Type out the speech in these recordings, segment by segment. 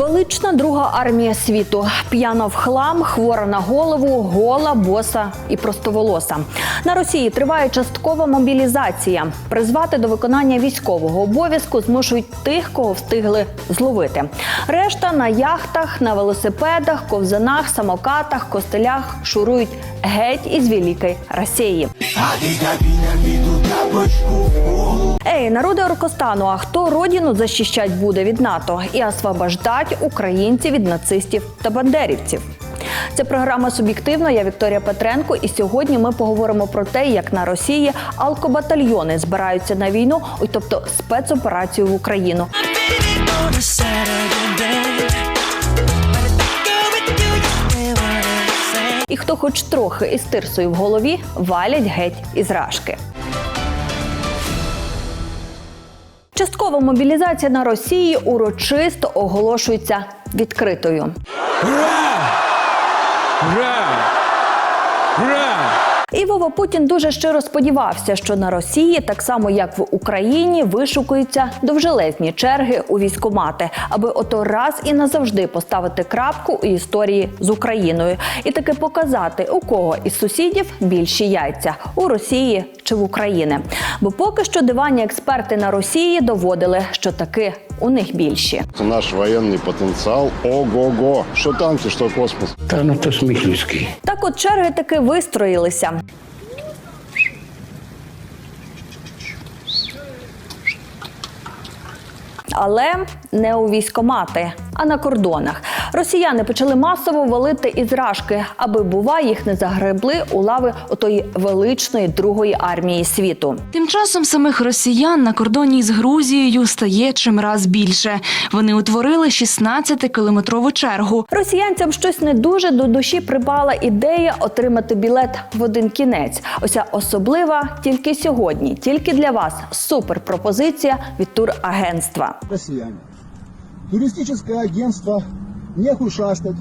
Велична друга армія світу. П'яна в хлам, хвора на голову, гола, боса і простоволоса. На Росії триває часткова мобілізація. Призвати до виконання військового обов'язку змушують тих, кого встигли зловити. Решта на яхтах, на велосипедах, ковзанах, самокатах, костелях шурують геть із великої Росії. Ей, народи Оркостану, а хто родину защищать буде від НАТО і освобождать українців від нацистів та бандерівців? Це програма суб'єктивно. Я Вікторія Петренко. І сьогодні ми поговоримо про те, як на Росії алкобатальйони збираються на війну, тобто спецоперацію в Україну. І хто хоч трохи із тирсою в голові, валять геть із рашки. Часткова мобілізація на Росії урочисто оголошується відкритою. Ура! Ура! Ура! І Вова Путін дуже щиро сподівався, що на Росії, так само як в Україні, вишукуються довжелезні черги у військомати, аби ото раз і назавжди поставити крапку у історії з Україною і таки показати, у кого із сусідів більші яйця у Росії чи в Україні. Бо поки що дивані експерти на Росії доводили, що таки у них більші. Наш воєнний потенціал ого, го що танки, що космос. Та ну то Сміхівський. Так от черги таки вистроїлися. Але не у військомати, а на кордонах. Росіяни почали масово валити із рашки, аби бува їх не загребли у лави отої величної другої армії світу. Тим часом самих росіян на кордоні з Грузією стає чимраз більше. Вони утворили 16-кілометрову чергу. Росіянцям щось не дуже до душі припала ідея отримати білет в один кінець. Оця особлива тільки сьогодні, тільки для вас суперпропозиція від турагентства. россияне. Туристическое агентство «Нехуй шастать»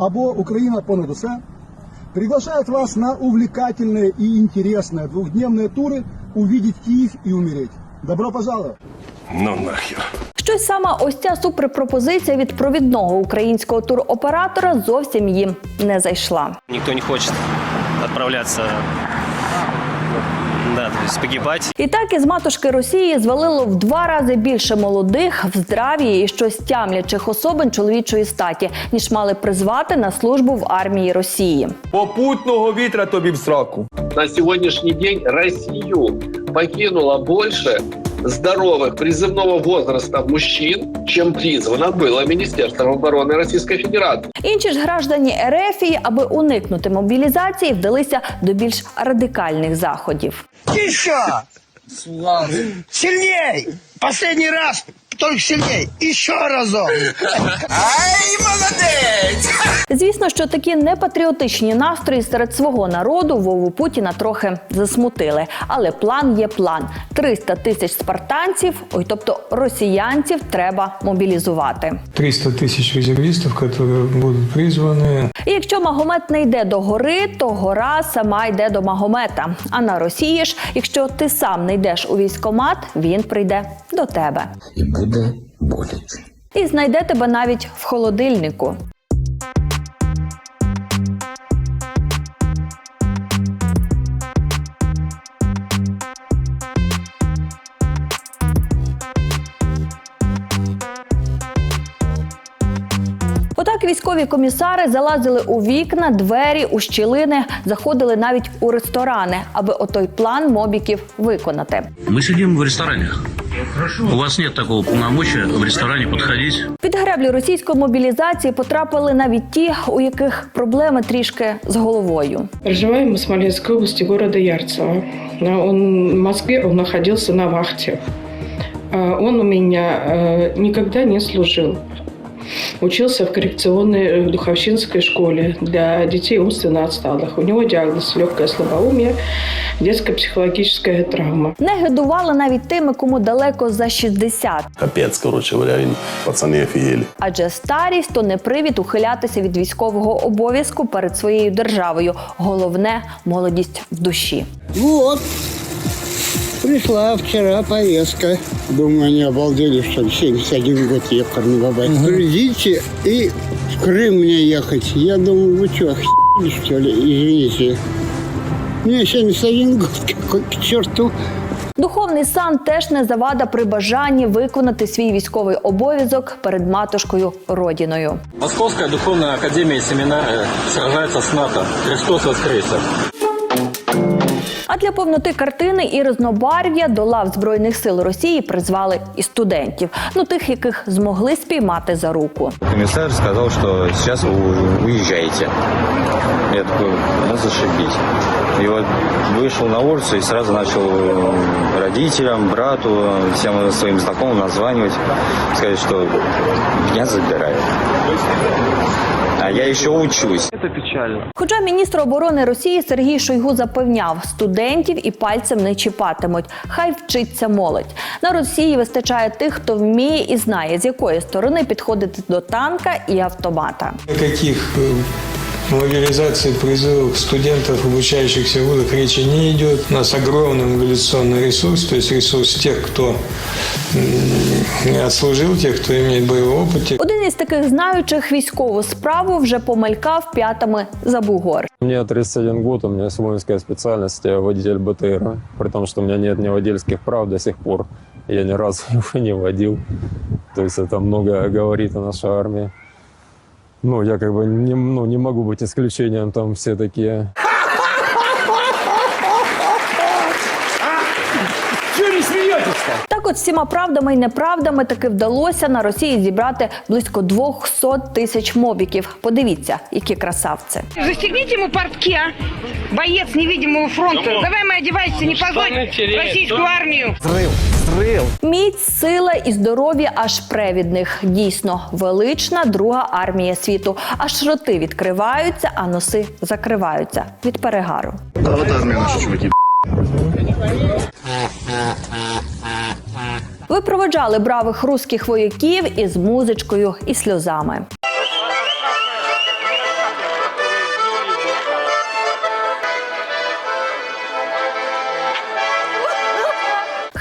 або «Украина понад усе» приглашает вас на увлекательные и интересные двухдневные туры увидеть Киев и умереть. Добро пожаловать! Ну нахер. Щось саме ось ця суперпропозиція від провідного українського туроператора зовсім їм не зайшла. Никто не хочет отправляться, да, то есть погибать. І так із матушки Росії звалило в два рази більше молодих в здравії і щось тямлячих особин чоловічої статі, ніж мали призвати на службу в армії Росії. Попутного вітра тобі в сраку. на сьогоднішній день Росію покинуло больше здоровых призывного возраста мужчин, чем призвано было Министерством обороны Российской Федерации. Інші ж граждані Ерефії, аби уникнути мобілізації, вдалися до більш радикальних заходів. Еще! Сильней! Последний раз! Только сильней! Еще разок! Ай, молодец! Звісно, що такі непатріотичні настрої серед свого народу Вову Путіна трохи засмутили. Але план є план: 300 тисяч спартанців, ой, тобто росіянців, треба мобілізувати. 300 тысяч резервистов, которые будут призваны. І якщо Магомет не йде до гори, то гора сама йде до Магомета. А на Росії ж, якщо ти сам не йдеш у військомат, він прийде до тебе І буде боляче. і знайде тебе навіть в холодильнику. Військові комісари залазили у вікна, двері, у щілини, заходили навіть у ресторани, аби отой план мобіків виконати. Ми сидимо в ресторанах. У вас нет такого полномочия в ресторане подходить. Під греблю російської мобілізації потрапили навіть ті, у яких проблеми трішки з головою. Проживаем мы в Смоленской области, города Ярцево. Он в Москве, он находился на вахте. Он у меня никогда не служил. Учился в коррекционной э, духовщинской школе для детей умственно отсталых. У него диагноз легкое слабоумие, детская психологическая травма. Не гидували навіть тими, кому далеко за 60. Капець, коротше говоря, він пацани офігели. Адже старість то не привід ухилятися від військового обов'язку перед своєю державою. Головне молодість в душі. Вот! Пришла вчера повестка. Думаю, они обалдели, что ли, 71 год ехали на бабай. Ждите и в Крым мне ехать. Я думаю, вы что, охуели, что ли? Извините. Мне 71 год, какой к черту. Духовний сан теж не завада при бажанні виконати свій військовий обов'язок перед матушкою родиною. Московская духовная академия и семинары сражается с НАТО. Христос воскресе! А для повноти картини і різнобарв'я до лав збройних сил Росії призвали і студентів, ну тих, яких змогли спіймати за руку. Комиссар сказал, что сейчас вы уже уезжаете. Я такой, ну зашибись. И вот вышел на улицу и сразу начал э, родителям, брату, всем своим знакомым названивать, сказать, что меня забирают. А я еще учусь. Хоча міністр оборони Росії Сергій Шойгу запевняв, студентів і пальцем не чіпатимуть. Хай вчиться молодь. На Росії вистачає тих, хто вміє і знає, з якої сторони підходити до танка і автомата. Никаких э, мобилизаций, призывов студентов, обучающихся в вузах речи не идет. У нас огромный мобилизационный ресурс, то есть ресурс тех, кто м, отслужил, тех, кто имеет боевой опыт, тех, Один із таких знаючих військову справу вже помелькав п'ятами за бугор. Мне 31 год, у меня есть воинская специальность, я водитель БТР. При том, что у меня нет ни водительских прав до сих пор. Я ни разу его не водил. То есть это много говорит о нашей армии. Ну, я как бы не, ну, не могу быть исключением, там все такие. Так от всіма правдами і неправдами таки вдалося на Росії зібрати близько 200 тисяч мобіків. Подивіться, які красавці. Застегните ему портки, а? Боец невидимого фронта. Давай мы одевайся, не позорь российскую армию. Міць, сила і здоров'я аж превідних. Дійсно, велична друга армія світу. Аж роти відкриваються, а носи закриваються від перегару. Да вот армия наши чуваки. Ви проведжали бравих руських вояків із музичкою і сльозами.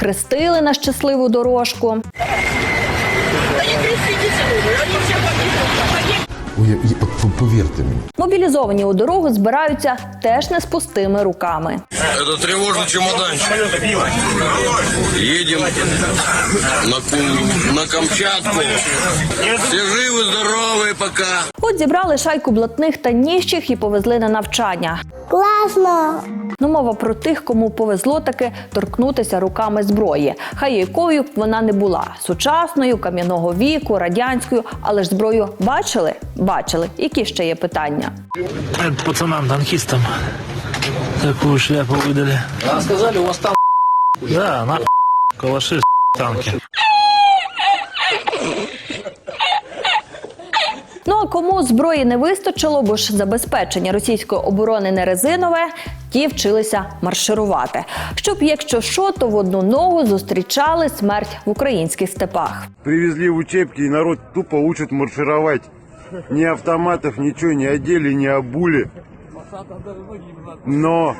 Хрестили на щасливу дорожку Повірте мені. Мобілізовані у дорогу збираються теж не з пустими руками. Это тревожный чемоданчик. Едем на, Кум- на Камчатку. Все живы, здоровы пока. От зібрали шайку блатних та ніщих і повезли на навчання. Классно. Ну, мова про тих, кому повезло таки торкнутися руками зброї. Хай якою б вона не була сучасною, кам'яного віку, радянською, але ж зброю бачили? Бачили. Які ще є питання? Пацанам, танкистам такую шляпу выдали. А сказали, у вас там Да, на калаши танки. Ну а кому зброї не вистачило, бо ж забезпечення російської оборони не резинове, ті вчилися марширувати. Щоб, якщо що, то в одну ногу зустрічали смерть в українських степах. Привезли учебки, и народ тупо учат маршировать. Ни автоматов, ничего не одели, не обули. Но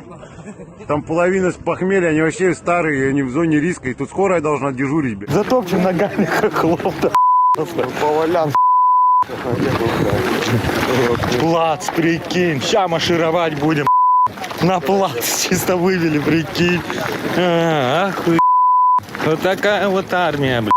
там половина с похмелья, они вообще старые, они в зоне риска, и тут скорая должна дежурить. блядь. Затопчем ногами, как лота. Повалян. Плац, прикинь. Ща маршировать будем. На плац чисто вывели, прикинь. А. Вот такая вот армия, блядь.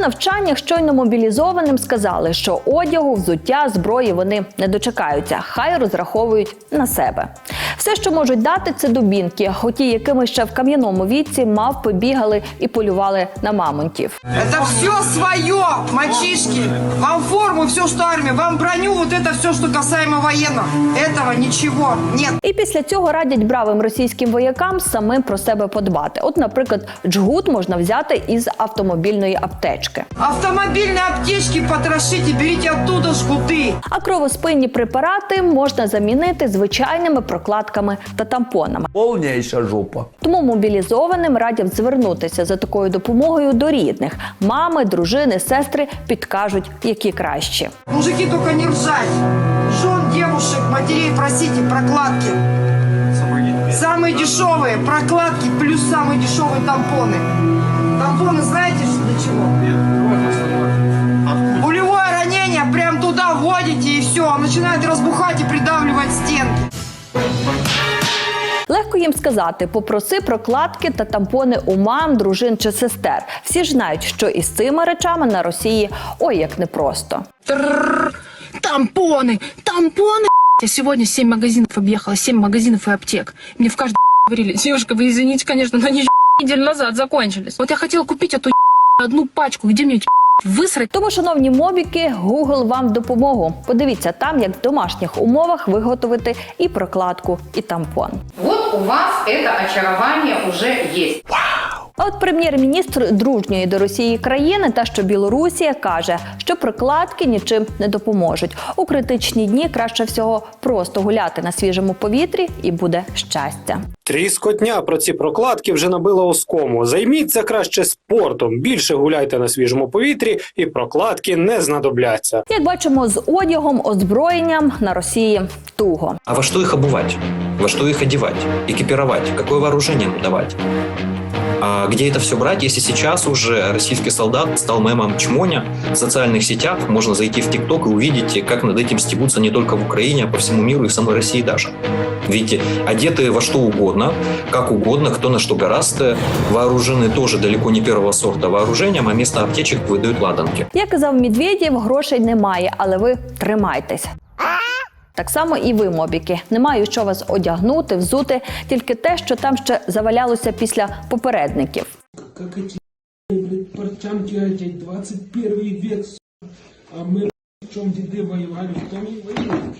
На навчаннях щойно мобілізованим сказали, що одягу, взуття, зброї вони не дочекаються, хай розраховують на себе. Все, що можуть дати, це дубінки, хоті, якими ще в кам'яному віці мавпи бігали і полювали на мамонтів. Это все свое, мальчишки. Вам форму, все, что армия. Вам броню, вот это все, что касаемо военного. Этого ничего нет. І після цього радять бравим російським воякам самим про себе подбати. От, наприклад, джгут можна взяти із автомобільної аптечки. Автомобильные аптечки потрошите, берите оттуда жгуты. А кровоспинні препарати можна замінити звичайними прокладками прокладками та тампонами. Повніша жопа. Тому мобілізованим радять звернутися за такою допомогою до рідних. Мами, дружини, сестри підкажуть, які кращі. Мужики, только не ржать. Жен, девушек, матерей просите прокладки. Самые дешевые прокладки плюс самые дешевые тампоны. Тампоны знаете что для чего? Пулевое ранение прям туда вводите и все, начинает разбухать и придавливать стенки. Легко їм сказати: попроси прокладки та тампони у мам, дружин чи сестер. Всі ж знають, що із цими речами на Росії ой як непросто. Тампоны! Тампоны! Я сегодня 7 магазинов объехала, 7 магазинов и аптек. Мне в каждом говорили, девушка, вы извините, конечно, но они неделю назад закончились. Вот я хотела купить эту одну пачку, где мне эти высрать? Тому, шановні мобіки, Google вам в допомогу. Подивіться там, як в домашніх умовах виготовити і прокладку, і тампон. Вот у вас это очарование уже есть. А от прем'єр-міністр дружньої до Росії країни та що Білорусія каже, що прокладки нічим не допоможуть. У критичні дні краще всього просто гуляти на свіжому повітрі і буде щастя. Тріскотня про ці прокладки вже набила оскому. Займіться краще спортом, більше гуляйте на свіжому повітрі, і прокладки не знадобляться. Як бачимо, з одягом, озброєнням на Росії туго. А во что их обувать? Во что их одевать? Экипировать? Какое вооружение им давать? А где это все брать, если сейчас уже российский солдат стал мемом чмоня? В социальных сетях можно зайти в ТикТок и увидеть, как над этим стебутся не только в Украине, а по всему миру и в самой России даже. Видите, одеты во что угодно, как угодно, кто на что гораздо, вооружены тоже далеко не первого сорта вооружением, а вместо аптечек выдают ладанки. Як казав Медведєв, грошей немає, але ви тримайтесь. Так само і ви, мобіки. Немає що вас одягнути, взути, тільки те, що там ще завалялося після попередників. Как эти блядь, одеть, 21 век, а мы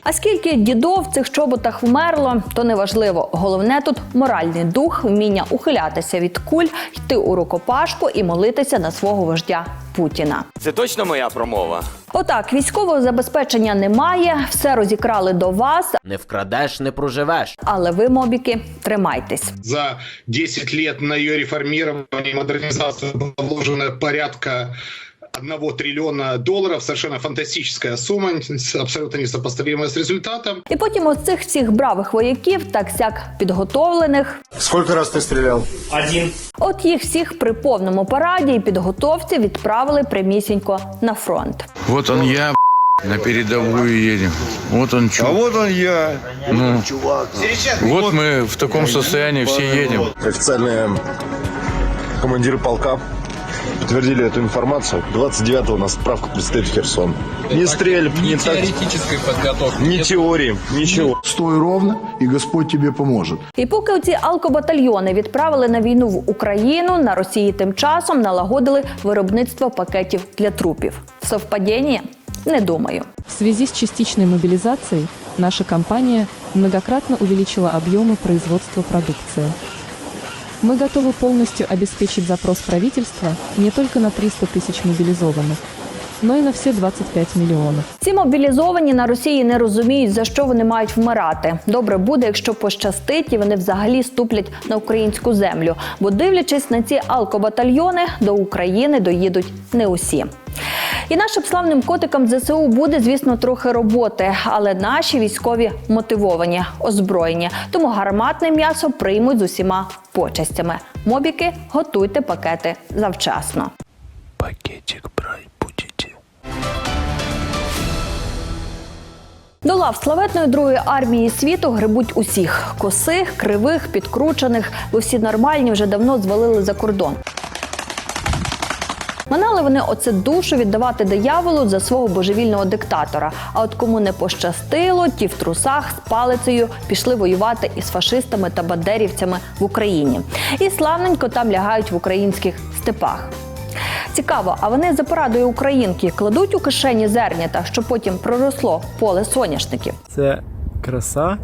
А скільки дідов в цих чоботах вмерло, то неважливо. Головне тут моральний дух, вміння ухилятися від куль, йти у рукопашку і молитися на свого вождя Путіна. Це точно моя промова. Отак, військового забезпечення немає, все розікрали до вас, Не вкрадеш, не проживеш. але ви, мобіки, тримайтесь. За 10 лет на ее реформирование и модернизацию было вложено порядка 1 триллиона долларов. Совершенно фантастическая сумма, абсолютно несопоставимая с результатом. І потім оцих всіх бравих вояків, так сяк підготовлених. Сколько раз ты стрелял? Один. От їх всіх при повному параді і підготовці відправили прямісінько на фронт. Вот он я, на передовую едем. Вот он чувак. А вот он я. Ну, Чувак. вот мы в таком состоянии все едем. Официальные командиры полка подтвердили эту информацию. 29-го у нас справка предстоит в Херсон. Не стрельб, не, теоретической подготовки. ни теории, ничего. Стой ровно, и Господь тебе поможет. І поки оці алкобатальйони відправили на війну в Україну, на Росії тим часом налагодили виробництво пакетів для трупів. Совпадіння? Не думаю. В связи с частичной мобилизацией наша компания многократно увеличила объемы производства продукции. Мы готовы полностью обеспечить запрос правительства не только на 300 тысяч мобилизованных, но и на все 25 миллионов. Ці мобілізовані на Росії не розуміють, за що вони мають вмирати. Добре буде, якщо пощастить, і вони взагалі ступлять на українську землю. Бо дивлячись на ці алкобатальйони, до України доїдуть не усі. І нашим славним котикам ЗСУ буде, звісно, трохи роботи, але наші військові мотивовані, озброєні. Тому гарматне м'ясо приймуть з усіма почестями. Мобіки, готуйте пакети завчасно. Пакетик брать До лав славетної другої армії світу грибуть усіх косих, кривих, підкручених, бо всі нормальні вже давно звалили за кордон. Манали вони оце душу віддавати дияволу за свого божевільного диктатора. А от кому не пощастило, ті в трусах з палицею пішли воювати із фашистами та бандерівцями в Україні. І славненько там лягають в українських степах. Цікаво, а вони за порадою українки кладуть у кишені зернята, щоб потім проросло поле соняшників. Це краса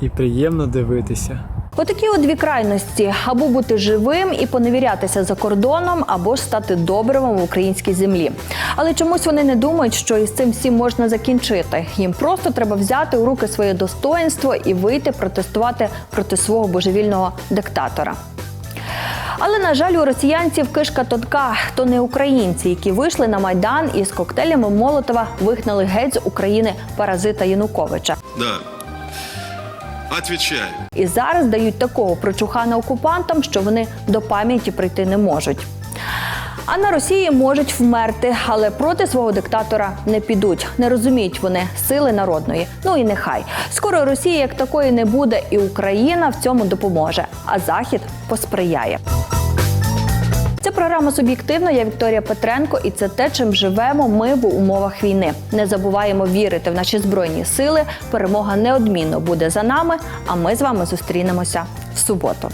і приємно дивитися. Отакі от дві крайності: або бути живим і поневірятися за кордоном, або ж стати добривом в українській землі. Але чомусь вони не думають, що із цим всім можна закінчити. Їм просто треба взяти у руки своє достоинство і вийти протестувати проти свого божевільного диктатора. Але на жаль, у росіянців кишка тонка. То не українці, які вийшли на майдан і з коктейлями Молотова вигнали геть з України паразита Януковича. Да. Отвечаю. І зараз дають такого прочухана окупантам, що вони до пам'яті прийти не можуть. А на Росії можуть вмерти, але проти свого диктатора не підуть. Не розуміють вони сили народної. Ну і нехай скоро Росії як такої не буде, і Україна в цьому допоможе. А Захід посприяє. Це програма суб'єктивно. Я Вікторія Петренко, і це те, чим живемо ми в умовах війни. Не забуваємо вірити в наші збройні сили. Перемога неодмінно буде за нами. А ми з вами зустрінемося в суботу.